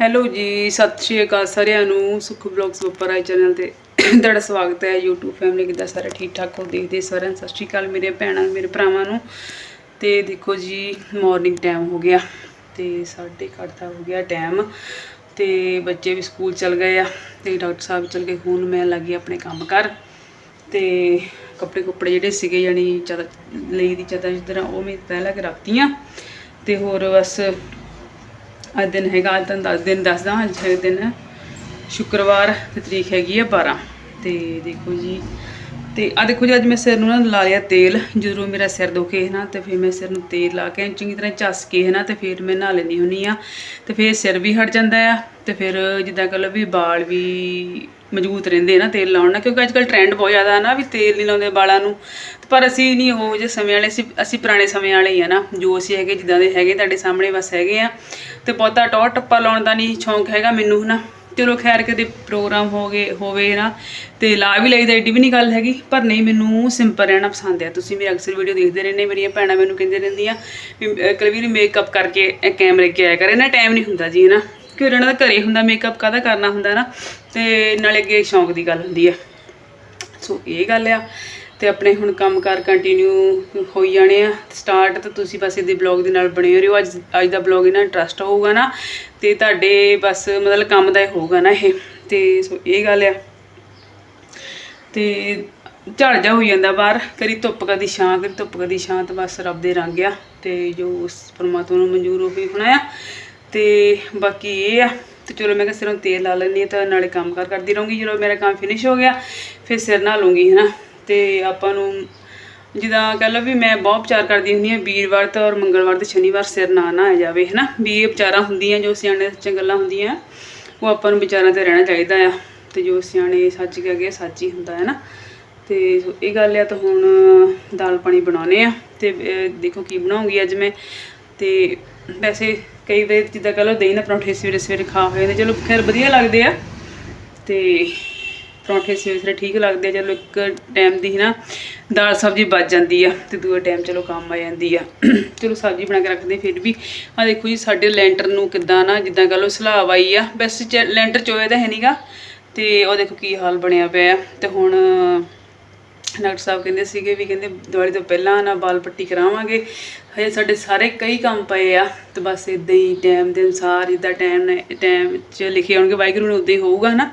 Hello ਜੀ, ਸਤਿ ਸ਼੍ਰੀ ਅਕਾਲ ਸਾਰਿਆਂ ਨੂੰ। ਸੁਖ ਬਲੌਗਸ ਉੱਪਰ ਆਈ ਚੈਨਲ ਤੇ ਤੁਹਾਡਾ ਸਵਾਗਤ ਹੈ YouTube ਫੈਮਿਲੀ ਕਿੱਦਾਂ ਸਾਰੇ ਠੀਕ ਠਾਕ ਹੋ? ਦੇਖਦੇ ਸਾਰਿਆਂ ਨੂੰ ਸਤਿ ਸ਼੍ਰੀ ਅਕਾਲ, ਮੇਰੇ ਭੈਣਾਂ, ਮੇਰੇ ਭਰਾਵਾਂ ਨੂੰ। ਤੇ ਦੇਖੋ ਜੀ ਮਾਰਨਿੰਗ ਟਾਈਮ ਹੋ ਗਿਆ ਤੇ ਸਾਢੇ ਕੁ ਅੱਠ ਦਾ ਹੋ ਗਿਆ ਟਾਈਮ ਤੇ ਬੱਚੇ ਵੀ ਸਕੂਲ ਚਲ ਗਏ ਆ ਤੇ ਡਾਕਟਰ ਸਾਹਿਬ ਚਲ ਗਏ, ਹੁਣ ਮੈਂ ਲੱਗੀ ਆਪਣੇ ਕੰਮ ਕਰ ਤੇ ਕੱਪੜੇ ਕੁੱਪੜੇ ਜਿਹੜੇ ਸੀਗੇ ਯਾਨੀ ਚਾਦਰ, ਲਈ ਦੀ ਚਾਦਰ ਜਿੱਦਾਂ ਉਹ ਮੈਂ ਤੈਅ ਲਾ ਕੇ ਰੱਖਤੀਆਂ ਤੇ ਹੋਰ ਬਸ ਅੱਜ ਦਿਨ ਹੈਗਾ, ਅੱਜ ਤੁਹਾਨੂੰ ਦੱਸ, ਦਿਨ ਦੱਸਦਾ, ਅੱਜ ਹੈ ਦਿਨ ਸ਼ੁੱਕਰਵਾਰ ਤੇ ਤਰੀਕ ਹੈਗੀ ਹੈ 12 ਤੇ ਦੇਖੋ ਜੀ, ਤੇ ਆ ਦੇਖੋ ਜੀ, ਅੱਜ ਮੈਂ ਸਿਰ ਨੂੰ ਨਾ ਲਾ ਲਿਆ ਤੇਲ, ਜਦੋਂ ਮੇਰਾ ਸਿਰ ਦੁਖੇ ਹੈ ਨਾ, ਤੇ ਫਿਰ ਮੈਂ ਸਿਰ ਨੂੰ ਤੇਲ ਲਾ ਕੇ ਚੰਗੀ ਤਰ੍ਹਾਂ ਚੱਸ ਕੇ ਹੈ ਨਾ, ਤੇ ਫਿਰ ਮੈਂ ਨਹਾ ਲੈਂਦੀ ਹੁੰਨੀ ਆ ਤੇ ਫਿਰ ਸਿਰ ਵੀ ਹਟ ਜਾਂਦਾ ਆ, ਤੇ ਫਿਰ ਜਿੱਦਾਂ ਕਹ ਲਓ ਵੀ ਵਾਲ ਵੀ ਮਜ਼ਬੂਤ ਰਹਿੰਦੇ ਨਾ ਤੇਲ ਲਾਉਣ ਨਾਲ, ਕਿਉਂਕਿ ਅੱਜ ਕੱਲ ਟ੍ਰੈਂਡ ਬਹੁਤ ਜ਼ਿਆਦਾ ਹੈ ਨਾ ਵੀ ਤੇਲ ਨਹੀਂ ਲਾਉਂਦੇ ਵਾਲਾਂ ਨੂੰ। ਪਰ ਅਸੀਂ ਨਹੀਂ, ਉਹ ਜੇ ਸਮੇਂ ਵਾਲੇ, ਅਸੀਂ ਅਸੀਂ ਪੁਰਾਣੇ ਸਮੇਂ ਵਾਲੇ ਹੀ ਆ ਨਾ। ਜੋ ਅਸੀਂ ਹੈਗੇ, ਜਿੱਦਾਂ ਦੇ ਹੈਗੇ, ਤੁਹਾਡੇ ਸਾਹਮਣੇ ਬਸ ਹੈਗੇ ਆ। ਤੇ ਬਹੁਤਾ ਟੌਰ ਟੱਪਾ ਲਾਉਣ ਦਾ ਨਹੀਂ ਸ਼ੌਂਕ ਹੈਗਾ ਮੈਨੂੰ ਨਾ ਚਲੋ ਖੈਰ ਕਦੇ ਪ੍ਰੋਗਰਾਮ ਹੋ ਗਏ, ਹੋਵੇ ਨਾ ਤੇ ਲਾ ਵੀ ਲਈਦਾ ਏਡੀ ਵੀ ਨਹੀਂ ਗੱਲ ਹੈਗੀ। ਪਰ ਨਹੀਂ, ਮੈਨੂੰ ਸਿੰਪਲ ਰਹਿਣਾ ਪਸੰਦ ਹੈ ਤੁਸੀਂ ਮੇਰੀ ਅਕਸਰ ਵੀਡੀਓ ਦੇਖਦੇ ਰਹਿੰਦੇ ਮੇਰੀਆਂ ਭੈਣਾਂ ਮੈਨੂੰ ਕਹਿੰਦੇ ਰਹਿੰਦੀਆਂ ਵੀ, ਅਹ ਕੁਲਵੀਰ ਮੇਕਅਪ ਕਰਕੇ ਕੈਮਰੇ ਕੇ ਆਇਆ ਕਰ। ਇਹਨਾਂ ਟਾਈਮ ਨਹੀਂ ਹੁੰਦਾ ਜੀ ਹੈ ਨਾ ਫਿਰ ਉਹਨਾਂ ਦਾ ਘਰੇ ਹੁੰਦਾ ਮੇਕਅਪ ਕਾਹਦਾ ਕਰਨਾ ਹੁੰਦਾ ਨਾ, ਤੇ ਨਾਲੇ ਅੱਗੇ ਸ਼ੌਂਕ ਦੀ ਗੱਲ ਹੁੰਦੀ ਆ। ਸੋ ਇਹ ਗੱਲ ਆ, ਤੇ ਆਪਣੇ ਹੁਣ ਕੰਮਕਾਰ ਕੰਟੀਨਿਊ ਹੋਈ ਜਾਣੇ ਆ। ਸਟਾਰਟ ਤੇ ਤੁਸੀਂ ਬਸ ਇਹਦੇ ਬਲੌਗ ਦੇ ਨਾਲ ਬਣੇ ਰਹੋ। ਅੱਜ ਅੱਜ ਦਾ ਬਲੌਗ ਇਹਨਾਂ ਇੰਟਰਸਟ ਹੋਊਗਾ ਨਾ, ਤੇ ਤੁਹਾਡੇ ਬਸ ਮਤਲਬ ਕੰਮ ਦਾ ਹੀ ਹੋਊਗਾ ਨਾ ਇਹ। ਤੇ ਸੋ ਇਹ ਗੱਲ ਆ। ਤੇ ਝੜ ਜਾ ਹੋ ਜਾਂਦਾ ਬਾਹਰ, ਕਦੀ ਧੁੱਪ, ਕਦੀ ਛਾਂ, ਕਦੀ ਧੁੱਪ, ਕਦੀ ਛਾਂ, ਤੇ ਬਸ ਰੱਬ ਦੇ ਰੰਗ ਆ। ਤੇ ਜੋ ਉਸ ਪਰਮਾਤਮਾ ਨੂੰ ਮਨਜ਼ੂਰ ਹੋਈ ਹੋਣਾ ਆ ਤੇ ਬਾਕੀ ਇਹ ਆ, ਤੇ ਚਲੋ ਮੈਂ ਕਿਹਾ ਸਿਰੋਂ ਤੇਲ ਲਾ ਲੈਂਦੀ ਹਾਂ ਤਾਂ ਨਾਲੇ ਕੰਮ ਕਾਰ ਕਰਦੀ ਰਹੂੰਗੀ। ਜਦੋਂ ਮੇਰਾ ਕੰਮ ਫਿਨਿਸ਼ ਹੋ ਗਿਆ, ਫਿਰ ਸਿਰ ਨਹਾ ਲੂੰਗੀ ਹਨਾ। ਤੇ ਆਪਾਂ ਨੂੰ ਜਿੱਦਾਂ ਕਹਿ ਲਓ ਵੀ ਮੈਂ ਬਹੁਤ ਵਿਚਾਰ ਕਰਦੀ ਹੁੰਦੀ ਹਾਂ, ਵੀਰਵਾਰ ਤਾਂ ਔਰ ਮੰਗਲਵਾਰ ਤੇ ਸ਼ਨੀਵਾਰ ਸਿਰ ਨਾ ਨਹਾਇਆ ਜਾਵੇ, ਹਨਾ। ਵੀ ਇਹ ਵਿਚਾਰਾਂ ਹੁੰਦੀਆਂ, ਜੋ ਸਿਆਣੇ ਸੱਚੀਆਂ ਗੱਲਾਂ ਹੁੰਦੀਆਂ, ਉਹ ਆਪਾਂ ਨੂੰ ਵਿਚਾਰਾਂ ਤੇ ਰਹਿਣਾ ਚਾਹੀਦਾ ਆ। ਤੇ ਜੋ ਸਿਆਣੇ ਸੱਚ ਕਹਿ ਗਏ, ਸੱਚ ਹੀ ਹੁੰਦਾ ਹੈ ਨਾ ਤੇ ਇਹ ਗੱਲ ਆ ਤਾਂ ਹੁਣ ਦਾਲ ਪਾਣੀ ਬਣਾਉਨੇ ਆ, ਤੇ ਦੇਖੋ ਕੀ ਬਣਾਉਂਗੀ ਅੱਜ ਮੈਂ। ਤੇ ਵੈਸੇ ਕਈ ਵਾਰ ਜਿੱਦਾਂ ਕਹ ਲਓ ਦਹੀਂ ਨਾਲ ਪਰੌਂਠੇ ਸਵੇਰੇ ਸਵੇਰੇ ਖਾ ਹੋਏ ਨੇ, ਚਲੋ ਖੈਰ ਵਧੀਆ ਲੱਗਦੇ ਆ ਤੇ ਪਰੌਂਠੇ ਸਵੇਰੇ ਸਵੇਰੇ ਠੀਕ ਲੱਗਦੇ ਆ, ਚਲੋ ਇੱਕ ਟਾਈਮ ਦੀ ਨਾ ਦਾਲ ਸਬਜ਼ੀ ਬਚ ਜਾਂਦੀ ਆ ਤੇ ਦੂਏ ਟਾਈਮ ਚਲੋ ਕੰਮ ਆ ਜਾਂਦੀ ਆ। ਚਲੋ ਸਬਜ਼ੀ ਬਣਾ ਕੇ ਰੱਖਦੇ ਫਿਰ ਵੀ। ਆ ਦੇਖੋ ਜੀ, ਸਾਡੇ ਲੈਂਟਰ ਨੂੰ ਕਿੱਦਾਂ ਨਾ ਜਿੱਦਾਂ ਕਹ ਲਓ ਸਲਾਬ ਆਈ ਆ। ਵੈਸੇ ਚ- ਲੈਂਟਰ ਚੋਏ ਤਾਂ ਹੈ ਨਹੀਂਗਾ ਤੇ ਉਹ ਦੇਖੋ ਕੀ ਹਾਲ ਬਣਿਆ ਪਿਆ ਆ। ਤੇ ਹੁਣ ਡਾਕਟਰ ਸਾਹਿਬ ਕਹਿੰਦੇ ਸੀਗੇ ਵੀ ਕਹਿੰਦੇ ਦਿਵਾਲੀ ਤੋਂ ਪਹਿਲਾਂ ਨਾ ਬਾਲ ਪੱਟੀ ਕਰਾਵਾਂਗੇ। ਹਜੇ ਸਾਡੇ ਸਾਰੇ ਕਈ ਕੰਮ ਪਏ ਆ ਤੇ ਬਸ ਇਦਾਂ ਹੀ ਟਾਈਮ ਦੇ ਅਨੁਸਾਰ ਜਿੱਦਾਂ ਟਾਈਮ ਨੇ ਟਾਈਮ 'ਚ ਲਿਖੇ ਹੋਣਗੇ, ਵਾਹਿਗੁਰੂ ਨੇ ਉਦਾਂ ਹੀ ਹੋਊਗਾ ਨਾ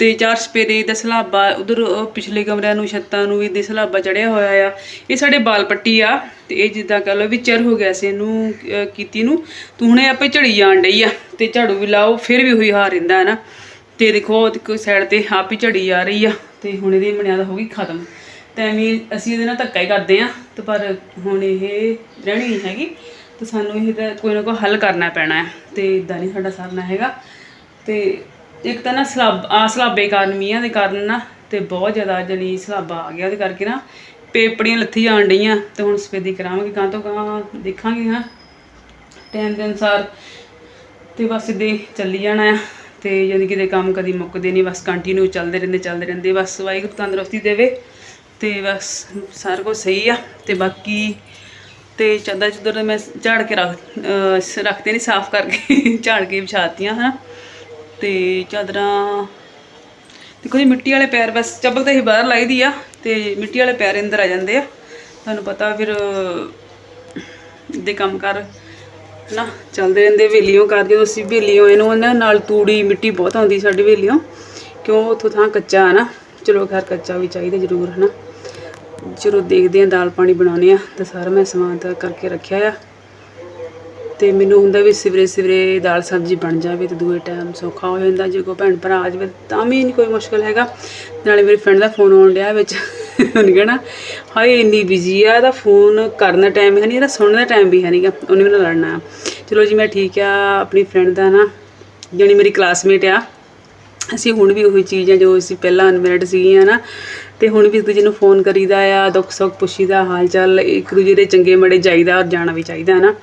ਤੇ ਚਾਰ ਸਪੇਰੇ ਦਾ ਸਲਾਬਾ, ਉਧਰ ਪਿਛਲੇ ਕਮਰਿਆਂ ਨੂੰ, ਛੱਤਾਂ ਨੂੰ ਵੀ ਦੇ ਸਲਾਬਾ ਚੜਿਆ ਹੋਇਆ ਆ। ਇਹ ਸਾਡੇ ਬਾਲ ਪੱਟੀ ਆ ਤੇ ਇਹ ਜਿੱਦਾਂ ਕਹ ਲਓ ਵੀ ਚਿਰ ਹੋ ਗਿਆ ਸੀ ਇਹਨੂੰ ਕੀਤੀ ਨੂੰ, ਤੂੰ ਹੁਣੇ ਆਪੇ ਝੜੀ ਜਾਣ ਡਈ ਆ ਤੇ ਝਾੜੂ ਵੀ ਲਾਓ, ਫਿਰ ਵੀ ਉਹੀ ਹਾਰ ਰਹਿੰਦਾ ਹੈ ਨਾ ਤੇ ਦੇਖੋ ਕੋਈ ਸਾਈਡ ਤੇ ਆਪ ਹੀ ਝੜੀ ਜਾ ਰਹੀ ਆ ਤੇ ਹੁਣ ਇਹਦੀ ਮਨਿਆਦ ਹੋ ਗਈ ਖਤਮ। ਤੇ ਐਵੇਂ ਅਸੀਂ ਇਹਦੇ ਨਾਲ ਧੱਕਾ ਹੀ ਕਰਦੇ ਆ ਤੇ ਪਰ ਹੁਣ ਇਹ ਰਹਿਣੀ ਨਹੀਂ ਹੈਗੀ ਤੇ ਸਾਨੂੰ ਇਹਦਾ ਕੋਈ ਨਾ ਕੋਈ ਹੱਲ ਕਰਨਾ ਪੈਣਾ ਹੈ ਤੇ ਇਦਾਂ ਨਹੀਂ ਸਾਡਾ ਸਰਨਾ ਹੈਗਾ। ਤੇ ਇੱਕ ਤਾਂ ਨਾ ਸਲਾਬ, ਆ ਸਲਾਬੇ ਕਾਰਨ ਮੀਆਂ ਦੇ ਕਾਰਨ ਨਾ ਤੇ ਬਹੁਤ ਜ਼ਿਆਦਾ ਜਣੀ ਸਲਾਬਾ ਆ ਗਿਆ ਉਹਦੇ ਕਰਕੇ ਨਾ ਪੇਪੜੀਆਂ ਲੱਥੀ ਜਾਣ ਡਈਆਂ ਤੇ ਹੁਣ ਸਫੇਦੀ ਕਰਾਵਾਂਗੇ ਗਾਂ ਤੋਂ ਗਾਂ ਦੇਖਾਂਗੇ ਹਾਂ। ਟਾਈਮ ਦੇ ਅਨੁਸਾਰ ਤੇ ਬਸ ਇਦਾਂ ਚੱਲੀ ਜਾਣਾ ਆ। ਤੇ ਯਾਨੀ ਕਿ ਦੇ ਕੰਮ ਕਦੀ ਮੁੱਕਦੇ ਨਹੀਂ, ਬਸ ਕੰਟੀਨਿਊ ਚੱਲਦੇ ਰਹਿੰਦੇ ਚੱਲਦੇ ਰਹਿੰਦੇ, ਬਸ ਵਾਹਿਗੁਰੂ ਤੰਦਰੁਸਤੀ ਦੇਵੇ ਤੇ ਬਸ ਸਾਰਾ ਕੁਝ ਸਹੀ ਆ ਤੇ ਬਾਕੀ ਤੇ ਚਾਦਰ ਚੁੱਦਰ ਮੈਂ ਝਾੜ ਕੇ ਰੱਖ ਰੱਖਦੇ ਨਹੀਂ ਸਾਫ਼ ਕਰਕੇ, ਝਾੜ ਕੇ ਵਿਛਾਤੀਆਂ ਹਾਂ ਤੇ ਚਾਦਰਾਂ, ਦੇਖੋ ਜੀ, ਮਿੱਟੀ ਵਾਲੇ ਪੈਰ ਬਸ ਚੱਬਕ ਤਾਂ ਹੀ ਬਾਹਰ ਲਾਈਦੀ ਆ ਤੇ ਮਿੱਟੀ ਵਾਲੇ ਪੈਰ ਅੰਦਰ ਆ ਜਾਂਦੇ ਆ। ਤੁਹਾਨੂੰ ਪਤਾ ਫਿਰ, ਦੇ ਕੰਮ ਕਰ ਨਾ, ਚੱਲਦੇ ਰਹਿੰਦੇ ਵੇਲੀਆਂ ਕਰਦੇ ਜਦੋਂ ਅਸੀਂ ਵੇਲੀਆਂ ਇਹਨੂੰ ਨਾ ਨਾਲ ਤੂੜੀ, ਮਿੱਟੀ ਬਹੁਤ ਆਉਂਦੀ ਸਾਡੀ ਵੇਲੀਆਂ ਕਿਉਂ? ਉੱਥੋਂ ਥਾਂ ਕੱਚਾ ਹੈ ਨਾ। ਚਲੋ ਖੈਰ, ਕੱਚਾ ਵੀ ਚਾਹੀਦਾ ਜ਼ਰੂਰ, ਹੈ ਨਾ। ਚਲੋ ਦੇਖਦੇ ਆ ਦਾਲ ਪਾਣੀ ਬਣਾਉਣੇ ਆ ਤਾਂ ਸਾਰਾ ਮੈਂ ਸਮਾਨ ਤਾਂ ਕਰਕੇ ਰੱਖਿਆ ਆ। ਤੇ ਮੈਨੂੰ ਹੁੰਦਾ ਵੀ ਸਵੇਰੇ ਸਵੇਰੇ ਦਾਲ ਸਬਜ਼ੀ ਬਣ ਜਾਵੇ ਤੇ ਦੂਏ ਟਾਈਮ ਸੌਖਾ ਹੋ ਜਾਂਦਾ, ਜੇ ਕੋਈ ਭੈਣ ਭਰਾ ਆ ਜਾਵੇ ਤਾਂ ਵੀ ਨਹੀਂ ਕੋਈ ਮੁਸ਼ਕਲ ਹੈਗਾ। ਨਾਲੇ ਮੇਰੀ ਫਰੈਂਡ ਦਾ ਫੋਨ ਆਉਣ ਡਿਆ ਵਿੱਚ, ਉਹਨੇ ਕਹਿਣਾ, ਹਾਏ ਇੰਨੀ ਬਿਜ਼ੀ ਆ, ਇਹਦਾ ਫੋਨ ਕਰਨ ਦਾ ਟਾਈਮ ਹੈ ਨਹੀਂ ਇਹਦਾ ਸੁਣਨ ਦਾ ਟਾਈਮ ਵੀ ਹੈ ਨਹੀਂਗਾ ਉਹਨੇ ਮੈਨੂੰ ਲੜਨਾ ਆ। ਚਲੋ ਜੀ, ਮੈਂ ਠੀਕ ਆ, ਆਪਣੀ ਫਰੈਂਡ ਦਾ ਨਾ ਜਿਹੜੀ ਮੇਰੀ ਕਲਾਸਮੇਟ ਆ, ਅਸੀਂ ਹੁਣ ਵੀ ਉਹੀ ਚੀਜ਼ ਆ, ਜੋ ਅਸੀਂ ਪਹਿਲਾਂ ਅਨਮੈਰਿਡ ਸੀਗੀਆਂ ਨਾ, ਤੇ ਹੁਣ ਵੀ ਇੱਕ ਦੂਜੇ ਨੂੰ ਫੋਨ ਕਰੀਦਾ ਆ ਦੁੱਖ ਸੁੱਖ ਪੁੱਛੀਦਾ ਹਾਲ ਚਾਲ ਇੱਕ ਦੂਜੇ ਦੇ ਚੰਗੇ ਮੜੇ ਜਾਈਦਾ ਔਰ ਜਾਣਾ ਵੀ ਚਾਹੀਦਾ, ਹੈ ਨਾ।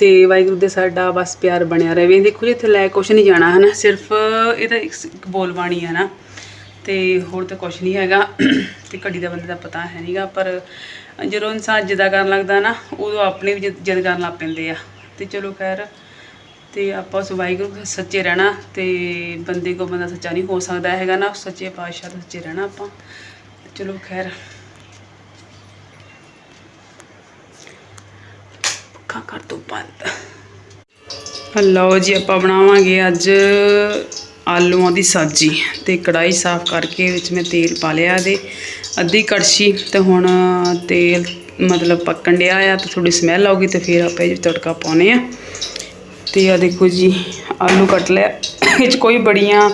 ਤੇ ਵਾਹਿਗੁਰੂ ਦੇ ਸਾਡਾ ਬਸ ਪਿਆਰ ਬਣਿਆ ਰਹੇ। ਦੇਖੋ ਜੀ, ਇੱਥੇ ਲੈ ਕੁਛ ਨਹੀਂ ਜਾਣਾ, ਹਨਾ? ਸਿਰਫ ਇਹ ਤਾਂ ਇੱਕ ਇੱਕ ਬੋਲ ਬਾਣੀ ਆ ਨਾ। ਤੇ ਹੋਰ ਤਾਂ ਕੁਛ ਨਹੀਂ ਹੈਗਾ। ਤੇ ਘੜੀ ਦਾ ਬੰਦੇ ਦਾ ਪਤਾ ਹੈ ਨਹੀਂਗਾ ਪਰ ਜਦੋਂ ਇਨਸਾਨ ਜਿੱਦਾਂ ਕਰਨ ਲੱਗਦਾ ਨਾ, ਉਦੋਂ ਆਪਣੇ ਵੀ ਜਿੱਦ ਜਿੱਦ ਕਰਨ ਲੱਗ ਪੈਂਦੇ ਆ। ਤੇ ਚਲੋ ਖੈਰ, ਤੇ ਆਪਾਂ ਉਸ ਵਾਹਿਗੁਰੂ ਸੱਚੇ ਰਹਿਣਾ ਤੇ ਬੰਦੇ ਕੋ ਬੰਦਾ ਸੱਚਾ ਨਹੀਂ ਹੋ ਸਕਦਾ ਹੈਗਾ ਨਾ। ਸੱਚੇ ਪਾਤਸ਼ਾਹ ਦੇ ਸੱਚੇ ਰਹਿਣਾ ਆਪਾਂ। ਚਲੋ ਖੈਰ। ਪੱਖਾ ਕਰ ਦੋ ਬੰਦ। ਲਓ ਜੀ, ਆਪਾਂ ਬਣਾਵਾਂਗੇ ਅੱਜ ਆਲੂਆਂ ਦੀ ਸਬਜ਼ੀ ਤੇ ਕੜਾਈ ਸਾਫ਼ ਕਰਕੇ ਵਿੱਚ ਮੈਂ ਤੇਲ ਪਾ ਲਿਆ ਇਹਦੇ ਅੱਧੀ ਕੜਛੀ ਤੇ ਹੁਣ ਤੇਲ ਮਤਲਬ ਪੱਕਣ ਡਿਆ ਆ ਤੇ ਥੋੜੀ ਸਮੈਲ ਆਉਗੀ ਤੇ ਫਿਰ ਆਪਾਂ ਇਹ ਤੜਕਾ ਪਾਉਨੇ ਆ ਤੇ ਆ ਦੇਖੋ ਜੀ, ਆਲੂ ਕੱਟ ਲਿਆ ਵਿੱਚ ਕੋਈ ਬੜੀਆਂ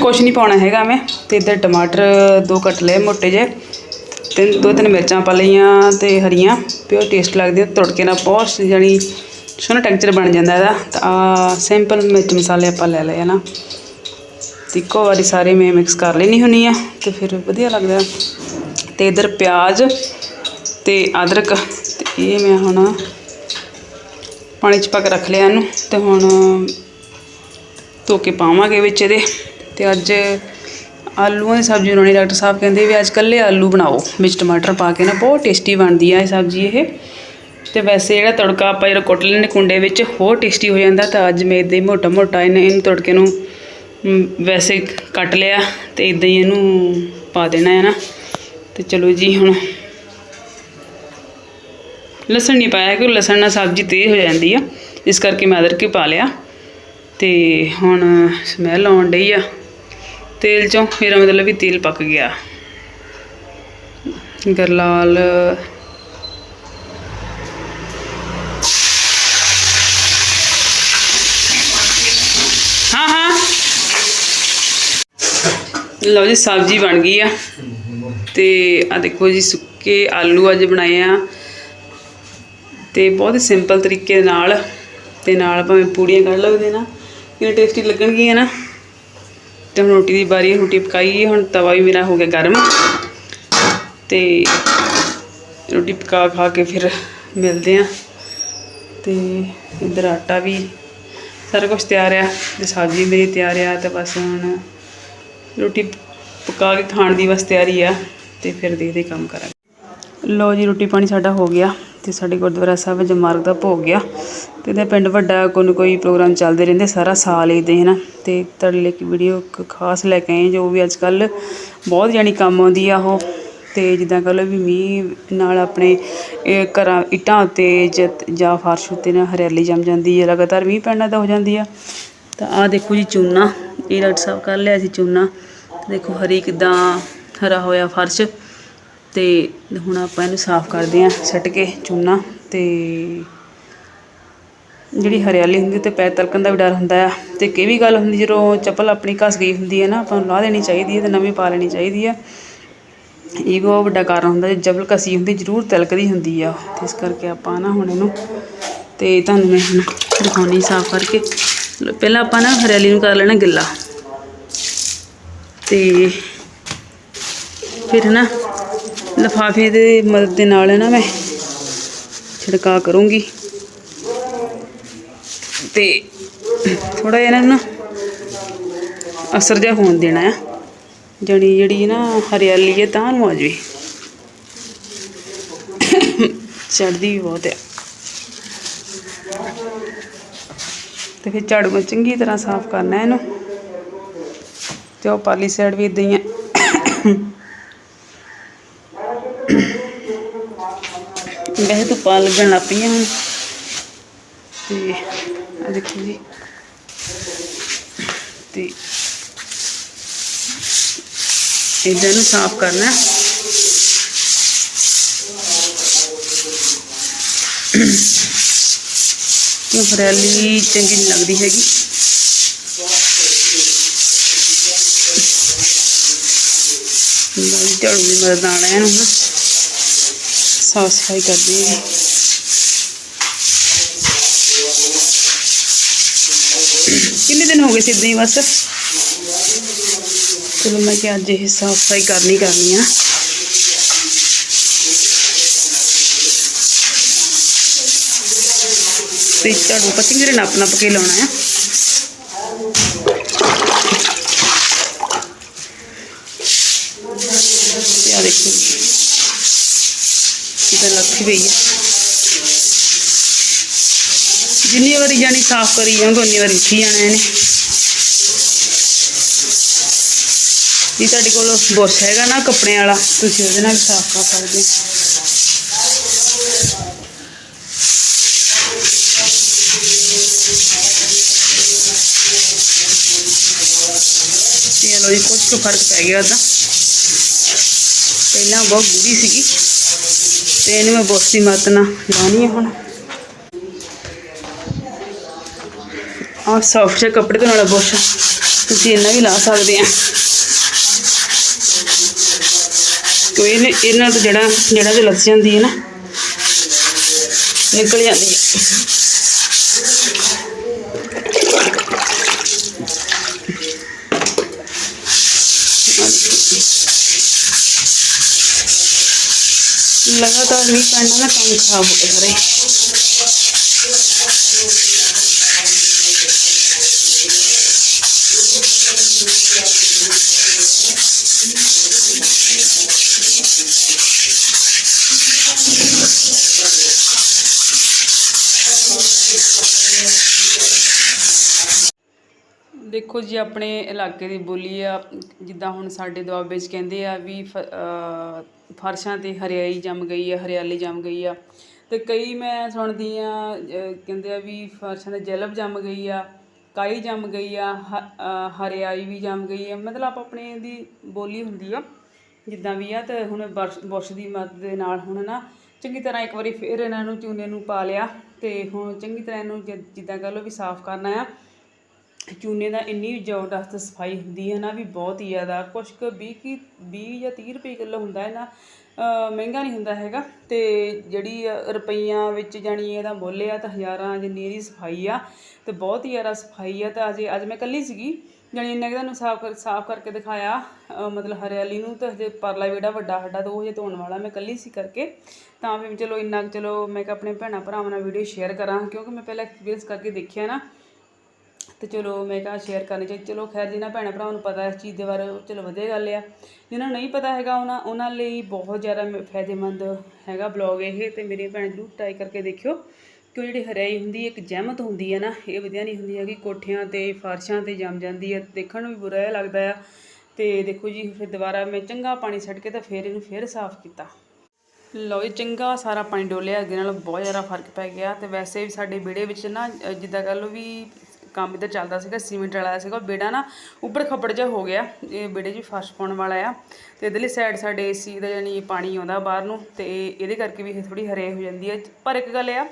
ਕੁਛ ਨਹੀਂ ਪਾਉਣਾ ਹੈਗਾ ਮੈਂ ਤੇ ਇੱਧਰ ਟਮਾਟਰ ਦੋ ਕੱਟ ਲਏ ਮੋਟੇ ਜਿਹੇ। ਤਿੰਨ, ਦੋ ਤਿੰਨ ਮਿਰਚਾਂ ਪਾ ਲਈਆਂ ਤੇ ਹਰੀਆਂ ਪਿਓਰ ਟੇਸਟ ਲੱਗਦੀ ਹੈ ਤੜਕੇ ਨਾਲ ਬਹੁਤ ਜਾਣੀ ਸੋਹਣਾ ਟੈਕਸਚਰ ਬਣ ਜਾਂਦਾ ਇਹਦਾ। ਤਾਂ ਆ ਸਿੰਪਲ ਮਿਰਚ ਮਸਾਲੇ ਆਪਾਂ ਲੈ ਲਏ ਨਾ ਇੱਕੋ ਵਾਰੀ ਸਾਰੇ ਮੈਂ ਮਿਕਸ ਕਰ ਲੈਣੀ ਹੁੰਨੀ ਆ, ਤੇ ਫਿਰ ਵਧੀਆ ਲੱਗਦਾ। ਤੇ ਇਧਰ ਪਿਆਜ਼ ਤੇ ਅਦਰਕ, ਤੇ ਇਹ ਮੈਂ ਹੁਣ ਪਾਣੀ ਚ ਪਾ ਕੇ ਰੱਖ ਲਿਆ ਇਹਨੂੰ, ਤੇ ਹੁਣ ਧੋ ਕੇ ਪਾਵਾਂਗੇ ਵਿੱਚ ਇਹਦੇ। ਤੇ ਅੱਜ ਆਲੂਆਂ ਦੀ ਸਬਜ਼ੀ ਬਣਾਉਣੀ, ਡਾਕਟਰ ਸਾਹਿਬ ਕਹਿੰਦੇ ਵੀ ਅੱਜ ਕੱਲੇ ਆਲੂ ਬਣਾਓ, ਵਿੱਚ ਟਮਾਟਰ ਪਾ ਕੇ ਨਾ, ਬਹੁਤ ਟੇਸਟੀ ਬਣਦੀ ਆ ਇਹ ਸਬਜ਼ੀ ਇਹ। ਤੇ ਵੈਸੇ ਜਿਹੜਾ ਤੜਕਾ ਆਪਾਂ ਜਿਹੜਾ ਕੁੱਟ ਲੈਂਦੇ ਕੁੰਡੇ ਵਿੱਚ, ਹੋਰ ਟੇਸਟੀ ਹੋ ਜਾਂਦਾ ਤਾਂ ਅੱਜ ਮੈਂ ਇਦਾਂ ਹੀ ਮੋਟਾ ਮੋਟਾ ਇਹਨੇ, ਇਹਨੂੰ ਤੜਕੇ ਨੂੰ ਵੈਸੇ ਕੱਟ ਲਿਆ ਤੇ ਇਦਾਂ ਹੀ ਇਹਨੂੰ ਪਾ ਦੇਣਾ ਹੈ ਨਾ। ਤੇ ਚਲੋ ਜੀ ਹੁਣ ਲਸਣ ਨਹੀਂ ਪਾਇਆ ਕਿਉਂਕਿ ਲਸਣ ਨਾਲ ਸਬਜ਼ੀ ਤੇਜ਼ ਹੋ ਜਾਂਦੀ ਆ। ਇਸ ਕਰਕੇ ਮੈਂ ਅਦਰਕ ਹੀ ਪਾ ਲਿਆ। ਤੇ ਹੁਣ ਸਮੈਲ ਆਉਣ ਡਈ ਆ। ਤੇਲ ਚੋਂ ਮੇਰਾ ਮਤਲਬ ਵੀ ਤੇਲ ਪੱਕ ਗਿਆ। ਗਰਲਾਲ ਹਾਂ ਹਾਂ। ਲਓ ਜੀ, ਸਬਜ਼ੀ ਬਣ ਗਈ ਆ। ਤੇ ਆ ਦੇਖੋ ਜੀ, ਸੁੱਕੇ ਆਲੂ ਅੱਜ ਬਣਾਏ ਆ। ਤੇ ਬਹੁਤ ਸਿੰਪਲ ਤਰੀਕੇ ਨਾਲ, ਤੇ ਨਾਲ ਭਾਵੇਂ ਪੂੜੀਆਂ ਕੱਢ ਲਓ ਇਹਦੇ ਨਾਲ। ਕਿੰਨੇ ਟੇਸਟੀ ਲੱਗਣਗੀਆਂ ਨਾ। ਤੇ ਹੁਣ ਰੋਟੀ ਦੀ ਵਾਰੀ ਰੋਟੀ ਪਕਾਈ ਹੁਣ ਤਵਾ ਵੀ ਮੇਰਾ ਹੋ ਗਿਆ ਗਰਮ। ਤੇ ਰੋਟੀ ਪਕਾ ਖਾ ਕੇ ਫਿਰ ਮਿਲਦੇ ਆ ਤੇ ਇੱਧਰ ਆਟਾ ਵੀ ਸਾਰਾ ਕੁਝ ਤਿਆਰ ਆ ਤੇ ਸਬਜ਼ੀ ਮੇਰੀ ਤਿਆਰ ਆ ਤੇ ਬਸ ਹੁਣ ਰੋਟੀ ਪਕਾ ਕੇ ਖਾਣ ਦੀ ਬਸ ਤਿਆਰੀ ਆ ਤੇ ਫਿਰ ਦੇਖਦੇ ਕੰਮ ਕਰਾਂਗੇ। ਲੋ ਜੀ ਰੋਟੀ ਪਾਣੀ ਸਾਡਾ ਹੋ ਗਿਆ। ਤੇ ਸਾਡੇ ਗੁਰਦੁਆਰਾ ਸਾਹਿਬ ਵਿੱਚ ਮਾਰਗ ਦਾ ਭੋਗ ਗਿਆ ਤੇ ਇਹਦੇ ਪਿੰਡ ਵੱਡਾ ਕੋਈ ਨਾ ਕੋਈ ਪ੍ਰੋਗਰਾਮ ਚੱਲਦੇ ਰਹਿੰਦੇ ਸਾਰਾ ਸਾਲ ਇਦਾਂ ਹੈ ਨਾ ਤੇ ਤੁਹਾਡੇ ਲਈ ਇੱਕ ਵੀਡੀਓ ਇੱਕ ਖਾਸ ਲੈ ਕੇ ਆਏ ਜੋ ਵੀ ਅੱਜ ਕੱਲ ਬਹੁਤ ਜਾਣੀ ਕੰਮ ਆਉਂਦੀ ਆ ਉਹ। ਤੇ ਜਿੱਦਾਂ ਕਹ ਲਓ ਵੀ ਮੀਂਹ ਨਾਲ ਆਪਣੇ, ਇਹ ਘਰਾਂ, ਇੱਟਾਂ ਉੱਤੇ ਜ- ਜਾਂ ਫਰਸ਼ ਉੱਤੇ ਨਾ ਹਰਿਆਲੀ ਜੰਮ ਜਾਂਦੀ ਹੈ ਲਗਾਤਾਰ ਮੀਂਹ ਪੈਣਾ ਤਾਂ ਹੋ ਜਾਂਦੀ ਆ। ਤਾਂ ਆਹ ਦੇਖੋ ਜੀ ਚੂਨਾ, ਇਹ ਡਾਕਟਰ ਸਾਹਿਬ ਕਰ ਲਿਆ ਸੀ ਚੂਨਾ। ਦੇਖੋ ਹਰੀ ਕਿਦਾਂ ਹਰਾ ਹੋਇਆ ਫਰਸ਼। ਤੇ ਹੁਣ ਆਪਾਂ ਇਹਨੂੰ ਸਾਫ਼ ਕਰਦੇ ਹਾਂ, ਸੱਟ ਕੇ ਚੂਨਾ ਤੇ ਜਿਹੜੀ ਹਰਿਆਲੀ ਹੁੰਦੀ ਤੇ ਪੈਰ ਤਲਕਣ ਦਾ ਵੀ ਡਰ ਹੁੰਦਾ ਆ। ਤੇ ਕਿ ਵੀ ਗੱਲ ਹੁੰਦੀ, ਜਦੋਂ ਚੱਪਲ ਆਪਣੀ ਘਸ ਗਈ ਹੁੰਦੀ ਹੈ ਨਾ, ਆਪਾਂ ਨੂੰ ਲਾਹ ਦੇਣੀ ਚਾਹੀਦੀ ਹੈ ਤੇ ਨਵੀਂ ਪਾ ਲੈਣੀ ਚਾਹੀਦੀ ਆ। ਇਹ ਬਹੁਤ ਵੱਡਾ ਕਾਰਨ ਹੁੰਦਾ, ਜੇ ਜਬਲ ਕਸੀ ਹੁੰਦੀ, ਜ਼ਰੂਰ ਤਿਲਕਦੀ ਹੁੰਦੀ ਆ ਉਹ। ਇਸ ਕਰਕੇ ਆਪਾਂ ਨਾ ਹੁਣ ਇਹਨੂੰ ਤੇ ਤੁਹਾਨੂੰ ਮੈਂ ਹੁਣ ਦਿਖਾਉਣੀ ਸਾਫ਼ ਕਰਕੇ। ਪਹਿਲਾਂ ਆਪਾਂ ਨਾ ਹਰਿਆਲੀ ਨੂੰ ਕਰ ਲੈਣਾ ਗਿੱਲਾ। ਤੇ ਫਿਰ ਨਾ ਲਿਫਾਫੇ ਦੇ ਮਦਦ ਦੇ ਨਾਲ ਨਾ ਮੈਂ ਛਿੜਕਾ ਕਰੂੰਗੀ। ਤੇ ਥੋੜਾ ਜਿਹਾ ਇਹਨਾਂ ਨੂੰ ਨਾ ਅਸਰ ਜਿਹਾ ਹੋਣ ਦੇਣਾ ਆ। ਜਣੀ ਜਿਹੜੀ ਨਾ ਹਰਿਆਲੀ ਹੈ ਤਾਂ ਨੂੰ ਆ ਜਾਵੇ ਚੜਦੀ ਵੀ ਬਹੁਤ ਆ। ਤੇ ਫਿਰ ਝਾੜੂ ਨਾਲ ਚੰਗੀ ਤਰ੍ਹਾਂ ਸਾਫ਼ ਕਰਨਾ ਇਹਨੂੰ। ਤੇ ਉਹ ਪਾਲੀ ਸਾਈਡ ਵੀ ਇਦਾਂ ਹੀ ਹੈ ਵੈਸੇ ਧੁੱਪਾਂ ਲੱਗਣ ਲੱਗ ਪਈਆਂ ਹੁਣ ਤੇ ਆ ਦੇਖੋ ਜੀ। ਤੇ ਇਦਾਂ ਨੂੰ ਸਾਫ਼ ਕਰਨਾ। ਹੈ। ਕਿਉਂ ਹਰਿਆਲੀ ਚੰਗੀ ਨਹੀਂ ਲੱਗਦੀ ਹੈਗੀ। ਮੈਂ ਝਾੜੂ ਵੀ ਮਦਦ ਨਾਲ ਇਹਨੂੰ ਸਾਫ਼ ਸਫ਼ਾਈ ਕਰਦੀ ਹਾਂ। ਕਿੰਨੇ ਦਿਨ ਹੋ ਗਏ ਸੀ ਏਦਾਂ ਹੀ ਬਸ? ਚਲੋ ਮੈਂ ਕਿ ਅੱਜ ਇਹ ਸਾਫ਼ ਸਫ਼ਾਈ ਕਰਨੀ ਕਰਨੀ ਆ। ਤੇ ਝਾੜੂ ਆਪਾਂ ਚੰਗੀ ਨੱਪ ਨੱਪ ਕੇ ਲਾਉਣਾ ਆ ਤੇ ਆ ਦੇਖੋ ਕਿਦਾਂ ਪਈ ਹੈ ਜਿੰਨੀ ਵਾਰੀ ਜਾਣੀ ਸਾਫ਼ ਕਰੀ ਜਾਵਾਂਗੇ ਉਨੀ ਵਾਰੀ ਉੱਠੀ ਜਾਣਾ ਇਹਨੇ। ਜੇ ਤੁਹਾਡੇ ਕੋਲ ਬੁਰਸ਼ ਹੈਗਾ ਨਾ ਕੱਪੜਿਆਂ ਵਾਲਾ, ਤੁਸੀਂ ਉਹਦੇ ਨਾਲ ਸਾਫ਼ ਕਰ ਸਕਦੇ ਚਲੋ ਜੀ, ਕੁਛ ਕੁ ਫ਼ਰਕ ਪੈ ਗਿਆ ਤਾਂ ਪਹਿਲਾਂ ਬਹੁਤ ਗੂੜੀ ਸੀਗੀ। ਤੇ ਇਹਨੂੰ ਮੈਂ ਬੋਸੀ ਮਤ ਨਾ ਲਾਉਣੀ ਹੈ ਹੁਣ। ਆਹ ਸੌਫਟ ਜਿਹੇ ਕੱਪੜੇ ਤੋਂ ਨਾਲ ਬੁਰਸ਼ ਤੁਸੀਂ ਇਹਨਾਂ ਵੀ ਲਾ ਸਕਦੇ ਆ। ਕੋਈ ਇਹਨਾਂ ਨਾਲ ਜਿਹੜਾ ਜਿਹੜਾ ਤੇ ਲੱਸ ਜਾਂਦੀ ਹੈ ਨਾ, ਨਿਕਲ ਜਾਂਦੀ ਹੈ। ਲਗਾਤਾਰ ਵੀ ਪੈਣਾ ਨਾ ਕੰਮ ਖਰਾਬ ਹੋ ਗਿਆ ਸਾਰੇ ਦੇਖੋ ਜੀ, ਆਪਣੇ ਇਲਾਕੇ ਦੀ ਬੋਲੀ ਆ, ਜਿੱਦਾਂ ਹੁਣ ਸਾਡੇ ਦੁਆਬੇ 'ਚ ਕਹਿੰਦੇ ਆ ਵੀ ਫ- ਫਰਸ਼ਾਂ ਤੇ ਹਰਿਆਈ ਜੰਮ ਗਈ ਆ, ਹਰਿਆਲੀ ਜੰਮ ਗਈ ਆ। ਤੇ ਕਈ ਮੈਂ ਸੁਣਦੀ ਆ ਕਹਿੰਦੇ ਆ ਵੀ ਫਰਸ਼ਾਂ ਤੇ ਜਲਬ ਜੰਮ ਗਈ ਆ, ਕਾਈ ਜੰਮ ਗਈ ਆ, ਹ- ਹਰਿਆਈ ਵੀ ਜੰਮ ਗਈ ਆ। ਮਤਲਬ ਆਪ ਆਪਣੇ ਦੀ ਬੋਲੀ ਹੁੰਦੀ ਆ, ਜਿੱਦਾਂ ਵੀ ਆ, ਤੇ ਹੁਣ ਬਰਸ਼, ਬੁਰਸ਼ ਦੀ ਮਦਦ ਦੇ ਨਾਲ ਹੁਣ ਨਾ ਚੰਗੀ ਤਰ੍ਹਾਂ ਇੱਕ ਵਾਰੀ ਫਿਰ ਇਹਨਾਂ ਨੂੰ ਚੂਨੇ ਨੂੰ ਪਾ ਲਿਆ, ਤੇ ਹੁਣ ਚੰਗੀ ਤਰ੍ਹਾਂ ਇਹਨੂੰ ਜਿ- ਜਿੱਦਾਂ ਕਹ ਲਓ ਵੀ ਸਾਫ਼ ਕਰਨਾ ਆ। ਚੂਨੇ ਦਾ ਇੰਨੀ ਜ਼ਬਰਦਸਤ ਸਫ਼ਾਈ ਹੁੰਦੀ ਹੈ ਨਾ ਵੀ ਬਹੁਤ ਹੀ ਜ਼ਿਆਦਾ, ਕੁਛ ਕੁ 20 ਕੀ 20 ਜਾਂ 30 ਰੁਪਏ ਕਿਲੋ ਹੁੰਦਾ ਹੈ ਨਾ ਮਹਿੰਗਾ ਨਹੀਂ ਹੁੰਦਾ ਹੈਗਾ। ਤੇ ਜਿਹੜੀ ਰੁਪਈਆਂ ਵਿੱਚ ਜਾਣੀ ਇਹਦਾ ਮੁੱਲ ਆ ਤਾਂ ਹਜ਼ਾਰਾਂ ਜਿੰਨੀ ਇਹਦੀ ਸਫ਼ਾਈ ਆ, ਤੇ ਬਹੁਤ ਹੀ ਜ਼ਿਆਦਾ ਸਫ਼ਾਈ ਆ। ਤਾਂ ਅਜੇ, ਅੱਜ ਮੈਂ ਇਕੱਲੀ ਸੀਗੀ, ਜਾਣੀ ਇੰਨਾ ਕਿ ਤੁਹਾਨੂੰ ਸਾਫ਼ ਕਰ, ਸਾਫ਼ ਕਰਕੇ ਦਿਖਾਇਆ ਮਤਲਬ ਹਰਿਆਲੀ ਨੂੰ ਤਾਂ ਹਜੇ ਪਰਲਾ ਜਿਹੜਾ ਵੱਡਾ ਸਾਡਾ ਤਾਂ ਉਹ ਹਜੇ ਧੋਣ ਵਾਲਾ, ਮੈਂ ਇਕੱਲੀ ਸੀ ਕਰਕੇ। ਤਾਂ ਫਿਰ ਚਲੋ ਇੰਨਾ ਕੁ ਚਲੋ ਮੈਂ ਕਿ ਆਪਣੇ ਭੈਣਾਂ ਭਰਾਵਾਂ ਨਾਲ ਵੀਡੀਓ ਸ਼ੇਅਰ ਕਰਾਂ, ਕਿਉਂਕਿ ਮੈਂ ਪਹਿਲਾਂ ਐਕਸਪੀਰੀਅੰਸ ਕਰਕੇ ਦੇਖਿਆ ਨਾ ਤੇ ਚਲੋ ਮੈਂ ਕਿਹਾ ਸ਼ੇਅਰ ਕਰਨੀ ਚਾਹੀਦੀ ਚਲੋ ਖੈਰ ਜਿਨ੍ਹਾਂ ਭੈਣਾਂ ਭਰਾਵਾਂ ਨੂੰ ਪਤਾ ਇਸ ਚੀਜ਼ ਦੇ ਬਾਰੇ ਉਹ ਚਲੋ ਵਧੀਆ ਗੱਲ ਆ। ਜਿਹਨਾਂ ਨੂੰ ਨਹੀਂ ਪਤਾ ਹੈਗਾ, ਉਹਨਾਂ ਉਹਨਾਂ ਲਈ ਬਹੁਤ ਜ਼ਿਆਦਾ ਮ- ਫਾਇਦੇਮੰਦ ਹੈਗਾ ਬਲੌਗ ਇਹ, ਤੇ ਮੇਰੀ ਭੈਣ ਜ਼ਰੂਰ ਟਰਾਈ ਕਰਕੇ ਦੇਖਿਓ। ਕਿਉਂ ਜਿਹੜੀ ਹਰਿਆਈ ਹੁੰਦੀ, ਇੱਕ ਜਹਿਮਤ ਹੁੰਦੀ ਹੈ ਨਾ, ਇਹ ਵਧੀਆ ਨਹੀਂ ਹੁੰਦੀ ਹੈਗੀ। ਕੋਠਿਆਂ ਤੇ, ਫਰਸ਼ਾਂ ਤੇ ਜੰਮ ਜਾਂਦੀ ਹੈ ਦੇਖਣ ਨੂੰ ਵੀ ਬੁਰਾ ਲੱਗਦਾ ਆ। ਤੇ ਦੇਖੋ ਜੀ, ਫਿਰ ਦੁਬਾਰਾ ਮੈਂ ਚੰਗਾ ਪਾਣੀ ਛੱਡ ਕੇ ਤਾਂ ਫਿਰ ਇਹਨੂੰ ਫਿਰ ਸਾਫ਼ ਕੀਤਾ। ਲਓ ਜੀ, ਚੰਗਾ ਸਾਰਾ ਪਾਣੀ ਡੋਲਿਆ, ਅੱਗੇ ਨਾਲ ਬਹੁਤ ਜ਼ਿਆਦਾ ਫ਼ਰਕ ਪੈ ਗਿਆ। ਤੇ ਵੈਸੇ ਵੀ ਸਾਡੇ ਵਿਹੜੇ ਵਿੱਚ ਨਾ ਜਿੱਦਾਂ ਕਹ ਲਓ ਵੀ ਕੰਮ ਇੱਧਰ ਚੱਲਦਾ ਸੀਗਾ, ਸੀਮੈਂਟ ਵਾਲਾ ਸੀਗਾ, ਉਹ ਵਿਹੜਾ ਨਾ ਉੱਪਰ ਖੱਪੜ ਜਿਹਾ ਹੋ ਗਿਆ, ਇਹ ਬੇੜੇ 'ਚ ਫਰਸ਼ ਪਾਉਣ ਵਾਲਾ ਆ ਤੇ ਇਧਰਲੀ ਸਾਈਡ ਸਾਡੇ ਏਸੀ ਦਾ ਯਾਨੀ ਪਾਣੀ ਆਉਂਦਾ ਬਾਹਰ ਨੂੰ ਤੇ ਇਹਦੇ ਕਰਕੇ ਵੀ ਇਹ ਥੋੜੀ ਹਰੇ ਹੋ ਜਾਂਦੀ ਹੈ। ਪਰ ਇੱਕ ਗੱਲ ਆ,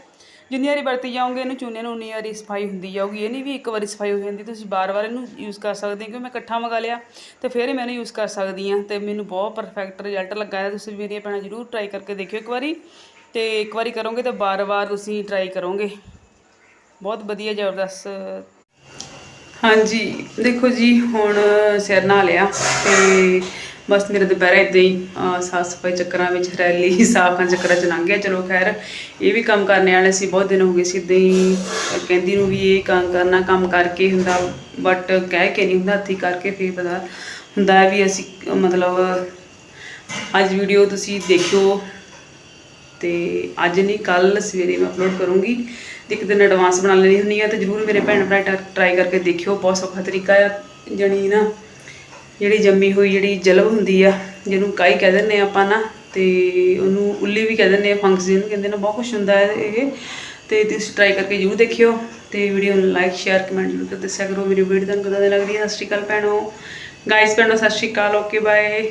ਜਿੰਨੀ ਵਾਰੀ ਵਰਤੀ ਜਾਓਗੇ ਇਹਨੂੰ ਚੂਨੇ ਨੂੰ ਉਨੀ ਵਾਰੀ ਸਫ਼ਾਈ ਹੁੰਦੀ ਜਾਊਗੀ, ਇਹ ਨਹੀਂ ਵੀ ਇੱਕ ਵਾਰੀ ਸਫ਼ਾਈ ਹੋ ਜਾਂਦੀ, ਤੁਸੀਂ ਬਾਰ-ਬਾਰ ਇਹਨੂੰ ਯੂਜ਼ ਕਰ ਸਕਦੇ ਹੋ ਕਿਉਂਕਿ ਮੈਂ ਇਕੱਠਾ ਮੰਗਾ ਲਿਆ ਤੇ ਫਿਰ ਹੀ ਮੈਂ ਇਹਨੂੰ ਯੂਜ਼ ਕਰ ਸਕਦੀ ਹਾਂ ਤੇ ਮੈਨੂੰ ਬਹੁਤ ਪਰਫੈਕਟ ਰਿਜ਼ਲਟ ਲੱਗਾ ਹੈ। ਤੁਸੀਂ ਮੇਰੀਆਂ ਭੈਣਾਂ ਜ਼ਰੂਰ ਟਰਾਈ ਕਰਕੇ ਦੇਖਿਓ ਇੱਕ ਵਾਰੀ ਤੇ ਇੱਕ ਵਾਰੀ ਕਰੋਗੇ ਤਾਂ ਬਾਰ-ਬਾਰ ਤੁਸੀਂ ਟਰਾਈ ਕਰੋਗੇ। ਬਹੁਤ ਵਧੀਆ ਜ਼ਬਰਦਸਤ। ਹਾਂਜੀ, ਦੇਖੋ ਜੀ, ਹੁਣ ਸਿਰ ਨਹਾ ਲਿਆ ਤੇ ਬਸ ਮੇਰੇ ਦੁਪਹਿਰ ਇਦਾਂ ਹੀ ਸਾਫ਼ ਸਫ਼ਾਈ ਚੱਕਰਾਂ ਵਿੱਚ ਰੈਲੀ ਸਾਫ਼ਾਂ ਚੱਕਰਾਂ ਚ ਲੰਘ ਗਿਆ। ਚਲੋ ਖੈਰ, ਇਹ ਵੀ ਕੰਮ ਕਰਨੇ ਵਾਲੇ ਸੀ, ਬਹੁਤ ਦਿਨ ਹੋ ਗਏ ਸੀ ਇਦਾਂ ਹੀ। ਕਹਿੰਦੀ ਨੂੰ ਵੀ ਇਹ ਕੰਮ ਕਰਨਾ, ਕੰਮ ਕਰਕੇ ਹੁੰਦਾ ਬਟ ਕਹਿ ਕੇ ਨਹੀਂ ਹੁੰਦਾ, ਹੱਥੀ ਕਰਕੇ ਫਿਰ ਪਤਾ ਹੁੰਦਾ ਹੈ ਵੀ ਅਸੀਂ, ਮਤਲਬ ਅੱਜ ਵੀਡੀਓ ਤੁਸੀਂ ਦੇਖਿਓ ਤੇ ਅੱਜ ਨਹੀਂ ਕੱਲ ਸਵੇਰੇ ਮੈਂ ਅਪਲੋਡ ਕਰੂੰਗੀ। ਇੱਕ ਦਿਨ ਐਡਵਾਂਸ ਬਣਾ ਲੈਣੀ ਹੁੰਦੀ ਆ ਤੇ ਜਰੂਰ ਮੇਰੇ ਭੈਣ ਭਰਾ ਟਰਾਈ ਕਰਕੇ ਦੇਖਿਓ, ਬਹੁਤ ਸੌਖਾ ਤਰੀਕਾ ਆ ਜਣੀ ਨਾ। ਜਿਹੜੀ ਜੰਮੀ ਹੋਈ, ਜਿਹੜੀ ਜਲਬ ਹੁੰਦੀ ਆ, ਜਿਹਨੂੰ ਕਾਈ ਕਹਿ ਦਿੰਦੇ ਆ ਆਪਾਂ ਨਾ, ਤੇ ਉਹਨੂੰ ਉੱਲੀ ਵੀ ਕਹਿ ਦਿੰਦੇ ਆ ਫੰਗਸ ਜਿਹਨੂੰ ਕਹਿੰਦੇ ਨੇ, ਬਹੁਤ ਕੁਝ ਹੁੰਦਾ ਹੈ ਇਹ। ਤੇ ਤੁਸੀਂ ਟਰਾਈ ਕਰਕੇ ਜਰੂਰ ਦੇਖਿਓ ਤੇ ਵੀਡੀਓ ਨੂੰ ਲਾਈਕ ਸ਼ੇਅਰ ਕਮੈਂਟ ਜ਼ਰੂਰ ਕਰਕੇ ਦੱਸਿਆ ਕਰੋ। ਮੇਰੀ ਵੀਡੀਓ ਤੁਹਾਨੂੰ ਕਿਦਾਂ ਦੀ ਲੱਗਦੀ ਹੈ ਸਤਿ ਸ਼੍ਰੀ ਅਕਾਲ ਭੈਣੋ। ਗਾਇਸ ਭੈਣੋ, ਸਤਿ ਸ਼੍ਰੀ ਅਕਾਲ। ਓਕੇ ਬਾਏ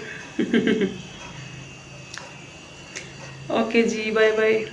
ਓਕੇ ਜੀ ਬਾਏ ਬਾਏ